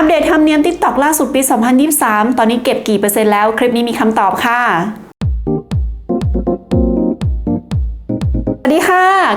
อัปเดตธรรมเนียม TikTok ล่าสุดปี 2023 ตอนนี้เก็บกี่เปอร์เซ็นต์แล้ว คลิปนี้มีคำตอบค่ะ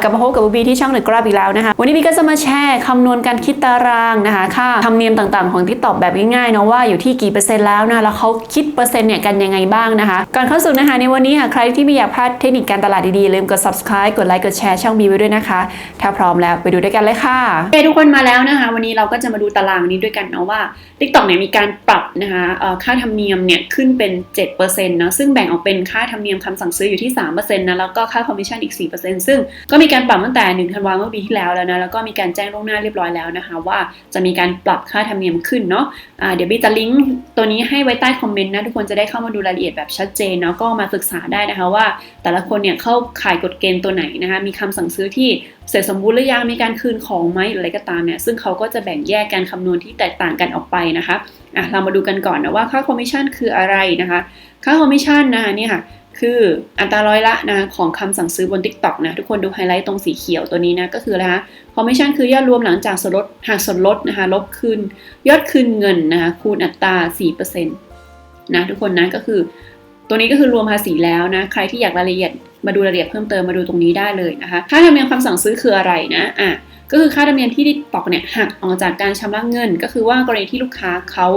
กลับมาพบกับบูบีที่ช่องหนึ่งกราบอีกแล้วนะคะ วันนี้บีก็จะมาแชร์คำนวณการคิดตารางนะคะ ค่าธรรมเนียมต่างๆ ของ TikTok แบบง่ายๆเนาะว่าอยู่ที่กี่เปอร์เซ็นต์แล้วนะ แล้วเขาคิดเปอร์เซ็นต์เนี่ยกันยังไงบ้างนะคะ ก่อนเข้าสู่นะคะในวันนี้ค่ะ ใครที่ไม่อยากพลาดเทคนิคการตลาดดีๆอย่าลืมกด subscribe กดไลค์ กดแชร์ช่องบีไว้ด้วยนะคะ ถ้าพร้อมแล้วไปดูด้วยกันเลยค่ะโอเคทุกคนมาแล้วนะคะ วันนี้เราก็จะมาดูตารางนี้ด้วยกันเนาะว่า TikTok เนี่ยมีการปรับนะคะค่าธรรมเนียมเนี่ยขึ้นเป็น7%นะซึ่งแบ่งออกเป็นค่าธรรมเนียมคำสั่งซื้ออยู่ที่3%นะแล้วก็ค่าคอมมิชชั่นอีก 4%ซึ่งก็มีการปรับตั้งแต่ 1 ธันวาคมเมื่อปีที่แล้วแล้วนะ แล้วก็มีการแจ้งล่วงหน้าเรียบร้อยแล้วนะคะ ว่าจะมีการปรับค่าธรรมเนียมขึ้นเนาะอ่าเดี๋ยวบีจะลิงก์ตัวนี้ให้ไว้ใต้คอมเมนต์นะ ทุกคนจะได้เข้ามาดูรายละเอียดแบบชัดเจนเนาะ ก็มาศึกษาได้นะคะว่า แต่ละคนเนี่ยเข้าขายกฎเกณฑ์ตัวไหนนะคะ มีคำสั่งซื้อที่เสร็จสมบูรณ์หรือยัง มีการคืนของไหมหรืออะไรก็ตามเนี่ย ซึ่งเขาก็จะแบ่งแยกการคำนวณที่แตกต่างกันออกไปนะคะอะเรามาดูกันก่อนนะว่าค่าคอมมิชชั่นคืออะไรนะคะ ค่าคอมมิชชั่นนะคะนี่ค่ะ คืออัตราร้อยละนะของคำสั่งซื้อบน TikTok นะทุกคนดูไฮไลท์ตรงสีเขียวตัวนี้นะก็คืออะไรคะคอมมิชชั่นคือยอดรวมหลังจากส่วนลดหากส่วนลดนะคะลบคืนยอดคืนเงินนะคะคูณอัตรา4%นะทุกคนนะก็คือ ตัวนี้ก็คือรวมภาษีแล้วนะใครที่อยากรายละเอียดมาดูรายละเอียดเพิ่มเติมมาดูตรงนี้ได้เลยนะคะค่าธรรมเนียมคำสั่งซื้อคืออะไรนะอะ ก็คือค่าธรรมเนียมที่ TikTok เนี่ยหักออกจากการชำระเงิน ก็คือว่ากรณีที่ลูกค้าเขา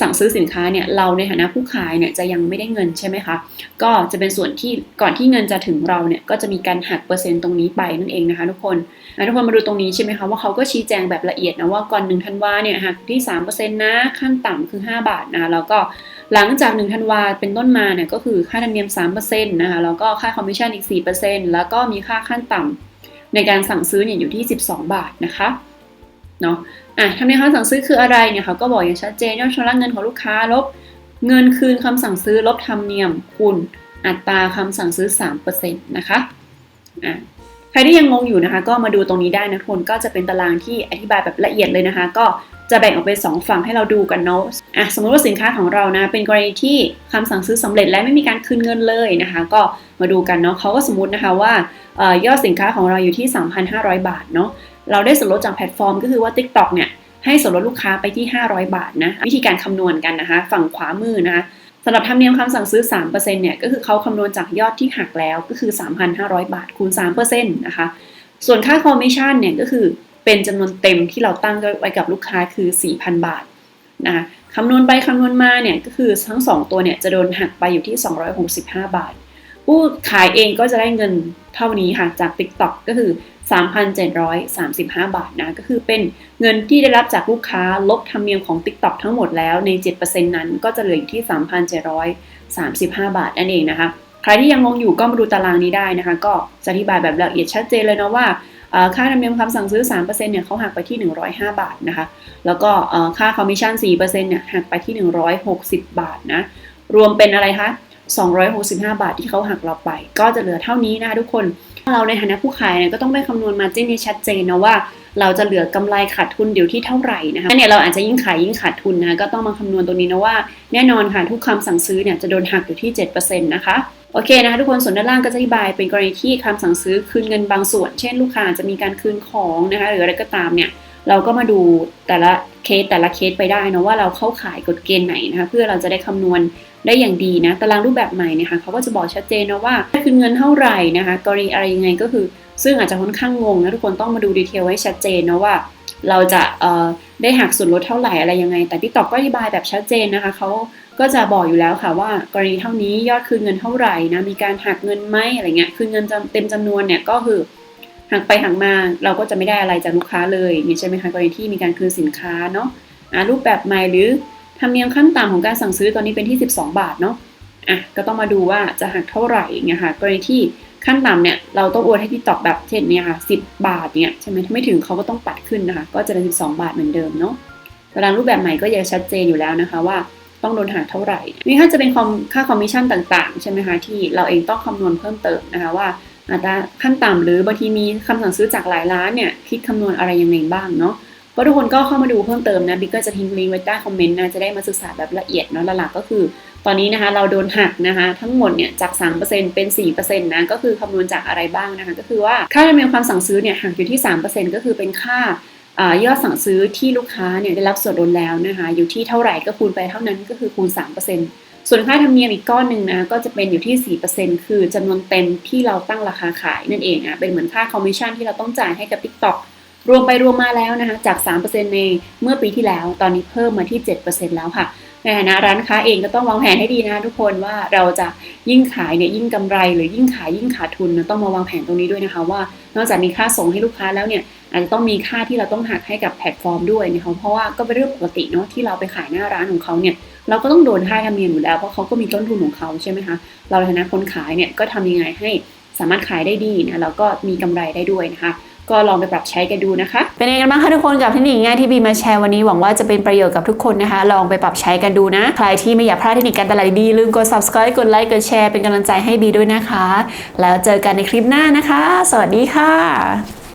สั่งซื้อสินค้าเนี่ยเราในฐานะผู้ขายเนี่ยจะยังไม่ได้เงินใช่ไหมคะ ก็จะเป็นส่วนที่ก่อนที่เงินจะถึงเราเนี่ยก็จะมีการหักเปอร์เซ็นต์ตรงนี้ไปนั่นเองนะคะทุกคนทุกคนมาดูตรงนี้ใช่ไหมคะว่าเขาก็ชี้แจงแบบละเอียดนะว่าก่อน1ธันวาเนี่ยหักที่3%นต์นะขั้นต่ำคือ 5 บาทนะแล้วก็หลังจาก1ธันวาเป็นต้นมาเนี่ยก็คือค่าธรรมเนียม3%นต์นะคะแล้วก็ค่าคอมมิชชั่นอีก4%แล้วก็มีค่าขั้นต่ำ ในการสั่งซื้อเนี่ยอยู่ที่ 12 บาทนะคะเนาะอะธรรมเนียมคำสั่งซื้อคืออะไรเนี่ยเขาก็บอกอย่างชัดเจนยอดชำระเงินของลูกค้าลบเงินคืนคำสั่งซื้อลบธรรมเนียมคูณอัตราคำสั่งซื้อ 3%นะคะอะใครที่ยังงงอยู่นะคะ ก็มาดูตรงนี้ได้นะทุนก็จะเป็นตารางที่อธิบายแบบละเอียดเลยนะคะ ก็ จะแบ่งออกเป็นสองฝั่งให้เราดูกันเนาะอะสมมติว่าสินค้าของเรานะ เป็นกรณีที่คำสั่งซื้อสำเร็จและไม่มีการคืนเงินเลยนะคะ ก็มาดูกันเนาะเขาก็สมมตินะคะว่าออยอดสินค้าของเราอยู่ที่ 3,500 บาทเนาะเราได้ส่วนลดจากแพลตฟอร์ม ก็คือว่า TikTok เนี่ยให้ส่วนลดลูกค้าไปที่ 500 บาทนะวิธีการคำนวณกันนะคะ ฝั่งขวามือนะคะสำหรับธรรมเนียมคำสั่งซื้อ 3%เนี่ยก็คือเขาคำนวณจากยอดที่หักแล้วก็คือ 3,500 บาทคูณ 3%นะคะส่วนค่าคอมมิชชั่นเนี่ยก็คือ เป็นจำนวนเต็มที่เราตั้งไว้กับลูกค้าคือ 4,000 บาทนะคะคำนวณไปคำนวณมาเนี่ยก็คือทั้ง 2 ตัวเนี่ยจะโดนหักไปอยู่ที่ 265 บาท ผู้ขายเองก็จะได้เงินเท่านี้ค่ะจาก TikTok ก็คือ 3,735 บาทนะก็คือเป็นเงินที่ได้รับจากลูกค้าลบธรรมเนียมของ TikTok ทั้งหมดแล้วใน 7%นั้นก็จะเหลืออยู่ที่ 3,735 บาทนั่นเองนะคะ ใครที่ยังงงอยู่ก็มาดูตารางนี้ได้นะคะ ก็จะอธิบายแบบละเอียดชัดเจนเลยนะว่าค่าธรรมเนียมคำสั่งซื้อ 3%เนี่ยเขาหักไปที่ 105 บาทนะคะ แล้วก็ค่าคอมมิชชั่น 4%เนี่ยหักไปที่ 160 บาทนะ รวมเป็นอะไรคะ 265 บาทที่เขาหักเราไป ก็จะเหลือเท่านี้นะคะทุกคน เราในฐานะผู้ขายเนี่ยก็ต้องไปคำนวณมาจิ้นให้ชัดเจนนะว่า เราจะเหลือกำไรขาดทุนเดี๋ยวที่เท่าไหร่นะคะเนี่ยเราอาจจะยิ่งขายยิ่งขาดทุนนะก็ต้องมาคำนวณตรงนี้นะว่าแน่นอนค่ะทุกคำสั่งซื้อเนี่ยจะโดนหักอยู่ที่7%นะคะโอเคนะคะทุกคนส่วนด้านล่างก็จะอธิบายเป็นกรณีที่คำสั่งซื้อคืนเงินบางส่วน เช่นลูกค้าจะมีการคืนของนะคะหรืออะไรก็ตามเนี่ย เราก็มาดูแต่ละเคสแต่ละเคสไปได้นะว่าเราเข้าขายกฎเกณฑ์ไหนนะคะเพื่อเราจะได้คำนวณได้อย่างดีนะตารางรูปแบบใหม่นี่ค่ะเขาก็จะบอกชัดเจนนะว่าคืนเงินเท่าไหร่นะคะกรณีอะไรยังไงก็คือ ซึ่งอาจจะค่อนข้างงงนะทุกคนต้องมาดูดีเทลให้ชัดเจนนะว่า เราจะได้หักส่วนลดเท่าไหร่อะไรยังไง แต่ที่ตอกก็อธิบายแบบชัดเจนนะคะเขาก็จะบอกอยู่แล้วค่ะว่ากรณีเท่านี้ยอดคืนเงินเท่าไหร่นะมีการหักเงินไหมอะไรเงี้ยคืนเงินเต็มจำนวนเนี่ยก็คือ หักไปหักมาเราก็จะไม่ได้อะไรจากลูกค้าเลยนี่ใช่ไหมคะกรณีที่มีการคืนสินค้าเนาะรูปแบบใหม่หรือธรรมเนียมขั้นต่ำของการสั่งซื้อตอนนี้เป็นที่ 12 บาทเนาะอะก็ต้องมาดูว่าจะหักเท่าไหร่เงี้ยค่ะกรณีที่ขั้นต่ำเนี่ยเราต้องโอนให้ที่ตอกแบบเช่นเนี่ยค่ะ10บาทเนี่ยใช่ไหมถ้าไม่ถึงเขาก็ต้องปัดขึ้นนะคะ ก็จะเป็น12บาทเหมือนเดิมเนาะตารางรูปแบบใหม่ก็ยังชัดเจนอยู่แล้วนะคะว่าต้องโดนหักเท่าไหร่นี่ถ้าจะเป็นค่าคอมมิชชั่นต่างๆ ใช่ไหมคะที่เราเองต้องคำนวณเพิ่มเติมนะคะว่า อัตราขั้นต่ำหรือบางทีมีคำสั่งซื้อจากหลายร้านเนี่ยคิดคำนวณอะไรยังไงบ้างเนาะก็ทุกคนก็เข้ามาดูเพิ่มเติมนะบิ๊กก็จะทิ้งลิงก์ไว้ใต้คอมเมนต์นะจะได้มาศึกษาแบบละเอียดเนาะหลักๆก็คือ ตอนนี้นะคะเราโดนหักนะคะทั้งหมดเนี่ยจาก 3%เป็น 4%นะก็คือคำนวณจากอะไรบ้างนะคะก็คือว่าค่าธรรมเนียมความสั่งซื้อเนี่ยหักอยู่ที่ 3%ก็คือเป็นค่าอายอดสั่งซื้อที่ลูกค้าเนี่ยได้รับส่วนลดแล้วนะคะอยู่ที่เท่าไหร่ก็คูณไปเท่านั้นก็คือคูณ 3% ส่วนค่าธรรมเนียมอีกก้อนหนึ่งนะก็จะเป็นอยู่ที่ 4%คือจำนวนเต็มที่เราตั้งราคาขายนั่นเองอะเป็นเหมือนค่าคอมมิชชั่นที่เราต้องจ่ายให้กับ TikTok รวมไปรวมมาแล้วนะคะจาก 3%ในเมื่อปีที่แล้ว ตอนนี้เพิ่มมาที่ 7%แล้วค่ะ ในฐานะร้านค้าเองก็ต้องวางแผนให้ดีนะทุกคนว่าเราจะยิ่งขายเนี่ยยิ่งกำไรหรือยิ่งขายยิ่งขาดทุนต้องมาวางแผนตรงนี้ด้วยนะคะว่า นอกจากมีค่าส่งให้ลูกค้าแล้วเนี่ยอาจจะต้องมีค่าที่เราต้องหักให้กับแพลตฟอร์มด้วยนะคะเพราะว่าก็เป็นเรื่องปกติเนาะที่เราไปขายหน้าร้านของเขาเนี่ยเราก็ต้องโดนค่าธรรมเนียมอยู่แล้วเพราะเขาก็มีต้นทุนของเขาใช่ไหมคะเราในฐานะคนขายเนี่ยก็ทำยังไงให้สามารถขายได้ดีนะแล้วก็มีกำไรได้ด้วยนะคะ ก็ลองไปปรับใช้กันดูนะคะ เป็นยังไงกันบ้างคะทุกคนกับเทคนิคง่ายที่บีมาแชร์วันนี้หวังว่าจะเป็นประโยชน์กับทุกคนนะคะ ลองไปปรับใช้กันดูนะ ใครที่ไม่อยากพลาดเทคนิคการตลาดดีลืมกด subscribe กดไลค์กดแชร์เป็นกำลังใจให้บีด้วยนะคะ แล้วเจอกันในคลิปหน้านะคะ สวัสดีค่ะ